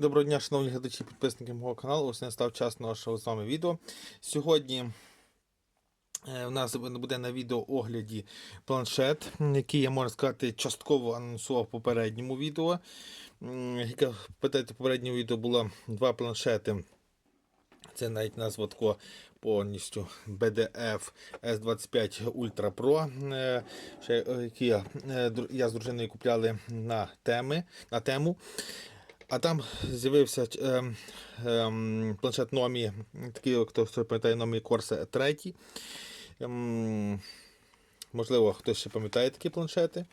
Доброго дня, шановні глядачі, підписники мого каналу. Ось настав час нашого з вами відео. Сьогодні е, в нас буде на відео огляді планшет, який я можна сказати частково анонсував в попередньому відео. Як ви пам'ятаєте, відео було два планшети. Це навіть назва тако повністю BDF S25 Ultra Pro, е, е, які я, е, я з дружиною купляли на, теми, на тему. А там з'явився ем, ем, планшет Номі, такий, хто пам'ятає Номі Corsa 3. Ем, можливо, хтось ще пам'ятає такі планшети.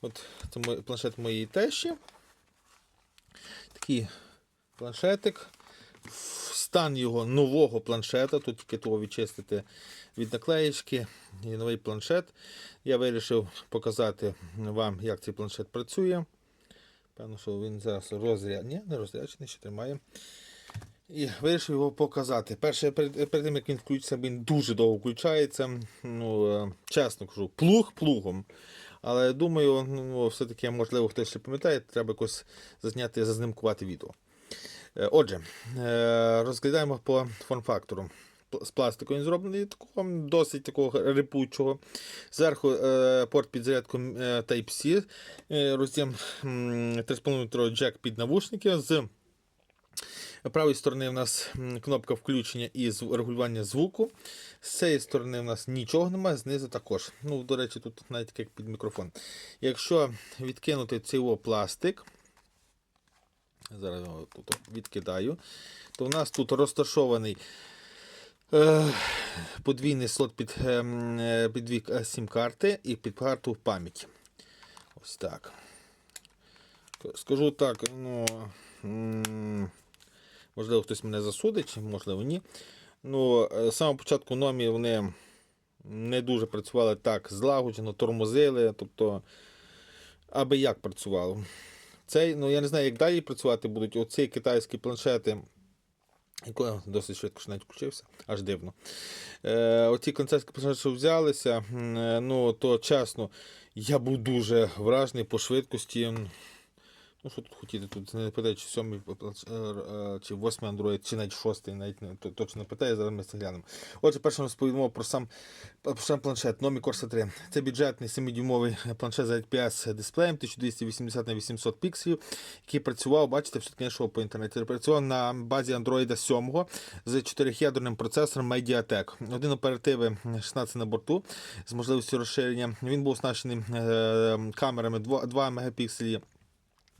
От це планшет моєї тещі. Такий планшетик. Стан його нового планшета, тут тільки того відчистити від наклеєчки і новий планшет. Я вирішив показати вам, як цей планшет працює. Певно, що він зараз розряд. Ні, не розряджений, ще тримає. І вирішив його показати. Перше, перед, перед тим, як він включиться, він дуже довго включається. Ну, е, чесно кажу, плуг плугом. Але думаю, ну, все-таки, можливо, хтось ще пам'ятає, треба якось зазняти, зазнимкувати відео. Е, Отже, е, розглядаємо по форм-фактору. З пластику він зроблений такого досить такого репучого. Зверху е, порт під зарядку е, Type-C, е, роз'єм 3,5 метровий джек під навушники. З правої сторони у нас кнопка включення і регулювання звуку. З цієї сторони у нас нічого немає, знизу також. Ну, до речі, тут навіть як під мікрофон. Якщо відкинути цей пластик, зараз його тут відкидаю, то у нас тут розташований подвійний слот під, ем, е, під дві е, сім-карти і під карту пам'яті. Ось так. Скажу так, ну, можливо, хтось мене засудить, можливо, ні. Ну, е, з самого початку номі вони не дуже працювали так злагоджено, тормозили, тобто, аби як працювало. Цей, ну я не знаю, як далі працювати будуть. Оці китайські планшети, досить швидко ж навіть включився, аж дивно. Е, оці концертські планшети, що взялися, е, ну то чесно, я був дуже вражений по швидкості. Ну, що тут хотіти? Тут не питаю, чи сьомий е, е, чи восьмий Android, чи навіть шостий, навіть не точно не питаю, зараз ми це глянемо. Отже, перше розповімо про сам, про сам планшет Номі Corsa 3. Це бюджетний 7-дюймовий планшет з IPS дисплеєм 1280 на 800 пікселів, який працював, бачите, все таки йшов по інтернеті. Працював на базі Android 7 з 4-ядерним процесором MediaTek. Один оперативи 16 на борту з можливістю розширення. Він був оснащений е, камерами 2, 2 мегапікселі.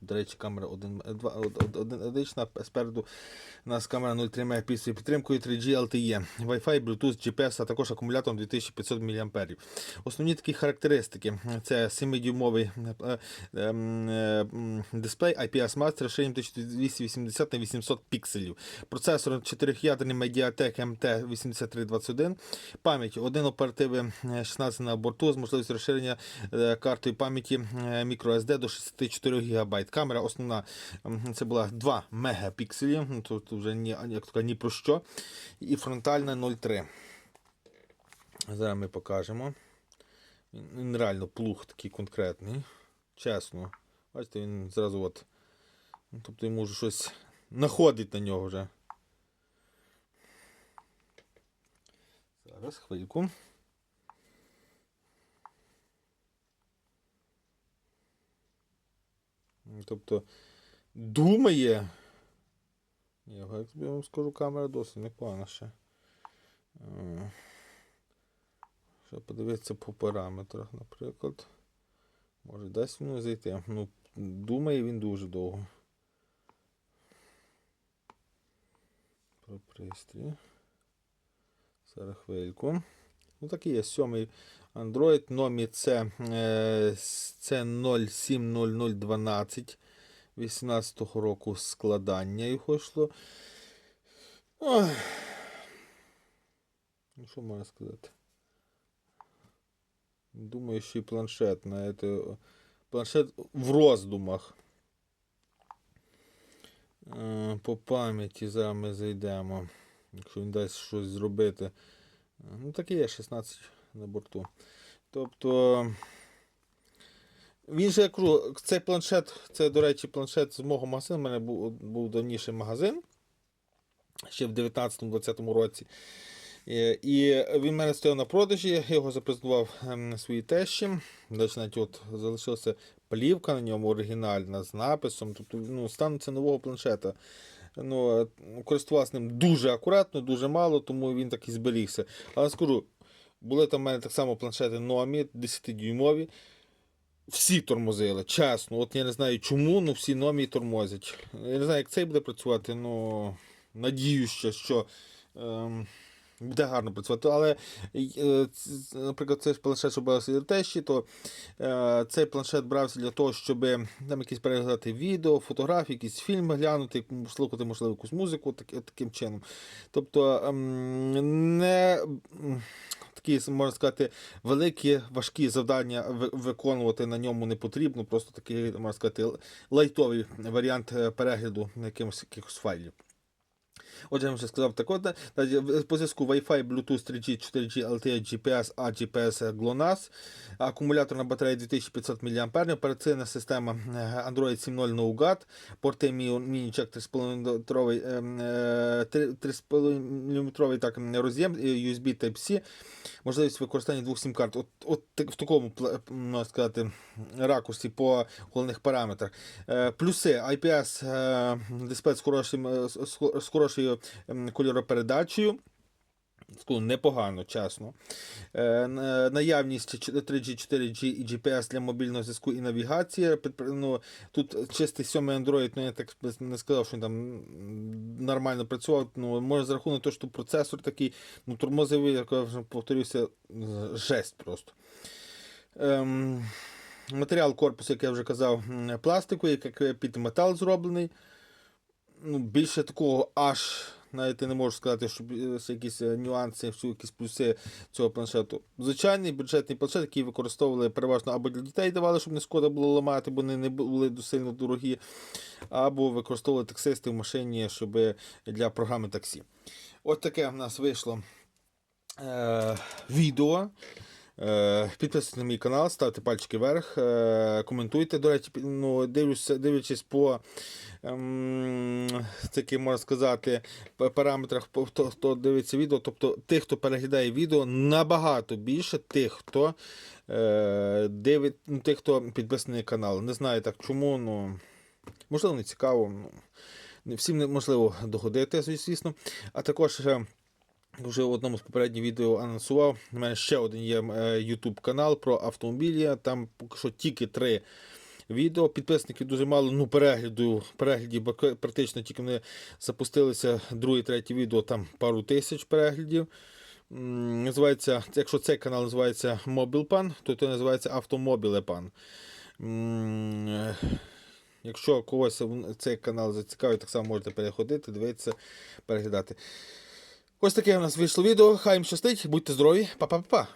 До речі, камера один, е, два- од- од- один- одинична, спереду у нас камера 0,3 мегапікселів, підтримкою 3G LTE, Wi-Fi, Bluetooth, GPS, а також акумулятором 2500 мАh. Основні такі характеристики це 7-дюймовий е, е, е, дисплей IPS Master розширенням 1280 на 800 пікселів. Процесор 4-ядерний Mediatek MT8321, пам'ять, один оперативи е, 16 на борту з можливістю розширення е, картою пам'яті е, microSD до 64 ГБ. Камера основна це була 2 мегапікселі, ну, тут вже ні, як така, ні про що. І фронтальна 0,3. Зараз ми покажемо. Він, реально плуг такий конкретний. Чесно. Бачите, він зразу от. ну, Тобто йому вже щось находить на нього вже. Зараз хвильку. Тобто думає. Ні, як я вам скажу, камера досить непогана ще. Е, Ще подивитися по параметрах, наприклад. Може дасть воно зайти. Ну, думає він дуже довго. Про пристрій. Зараз хвильку. Ну такий є сьомий Android. Номі це, е, це 070012 18-го року складання його йшло. Ну, що можна сказати? Думаю, що і планшет на це. Планшет в роздумах. Е, По пам'яті зараз ми зайдемо. Якщо він дасть щось зробити. Е, Ну, таке є 16 на борту. Тобто Він же я кажу, цей планшет, це, до речі, планшет з мого магазину. У мене був, був давніший магазин ще в 19-20 році. Е, І він в мене стояв на продажі, я його запрезентував ем, своїй тещі. Навіть от залишилася плівка на ньому оригінальна з написом. Тобто ну, стан це нового планшета. Ну, е, користувався ним дуже акуратно, дуже мало, тому він так і зберігся. Але скажу, були там в мене так само планшети Номі 10-дюймові. Всі тормозили, чесно. От я не знаю чому, але всі номі тормозять. Я не знаю, як цей буде працювати, але надіюся, що ем, буде гарно працювати. Але, е, наприклад, цей планшет, що брався тещі, то е, цей планшет брався для того, щоб там якісь переглядати відео, фотографії, якісь фільми глянути, слухати, можливо, якусь музику так, таким чином. Тобто ем, не. Такі, можна сказати, великі важкі завдання виконувати на ньому не потрібно, просто такий, можна сказати, лайтовий варіант е, перегляду якимось якихось файлів. Отже, я вже сказав так от, по зв'язку Wi-Fi, Bluetooth 3G, 4G, LTE, GPS, а GPS GLONASS, акумуляторна батарея 2500 мАh, операційна система е, Android 7.0 Nougat, порти міні-чек 3,5 ем, е, 3,5 мм роз'єм, е, USB Type-C, можливість використання двох сім-карт. От, от в такому сказати, ракурсі по головних параметрах. Е, Плюси IPS е, дисплей е, з хорошою ем, кольоропередачею. Скажу, непогано, чесно. Е, наявність 3G, 4G і GPS для мобільного зв'язку і навігації. Ну, тут чистий сьомий Android, ну я так не сказав, що він там нормально працював. Ну, може за рахунок того, що процесор такий, ну, тормозовий, як я вже повторюся, жесть просто. Ем, матеріал корпусу, як я вже казав, пластиковий, як під метал зроблений. Ну, більше такого аж навіть не можу сказати, що е, якісь е, нюанси, якісь плюси цього планшету. Звичайний бюджетний планшет, який використовували переважно або для дітей давали, щоб не шкода було ламати, бо вони не були сильно дорогі, або використовували таксисти в машині, щоб для програми таксі. От таке в нас вийшло е, відео. Е, Підписуйтесь на мій канал, ставте пальчики вверх, е, коментуйте. До речі, ну, дивлюся, дивлячись по ем, таким, можна сказати, параметрах, хто, хто дивиться відео, тобто тих, хто переглядає відео, набагато більше тих, хто е, дивить, ну, тих, хто підписаний на канал. Не знаю так чому, ну можливо, не цікаво. Ну, всім неможливо догодити, звісно. А також. е, вже в одному з попередніх відео анонсував. У мене ще один є е, YouTube канал про автомобілі. Там поки що тільки три відео. Підписників дуже мало. Ну, перегляду, переглядів бак- практично тільки вони запустилися. Друге, третє відео, там пару тисяч переглядів. Називається, якщо цей канал називається Мобілпан, то це називається Автомобілепан. Якщо когось цей канал зацікавить, так само можете переходити, дивитися, переглядати. Ось таке у нас вийшло відео. Хай їм щастить, будьте здорові, па-па-па-па.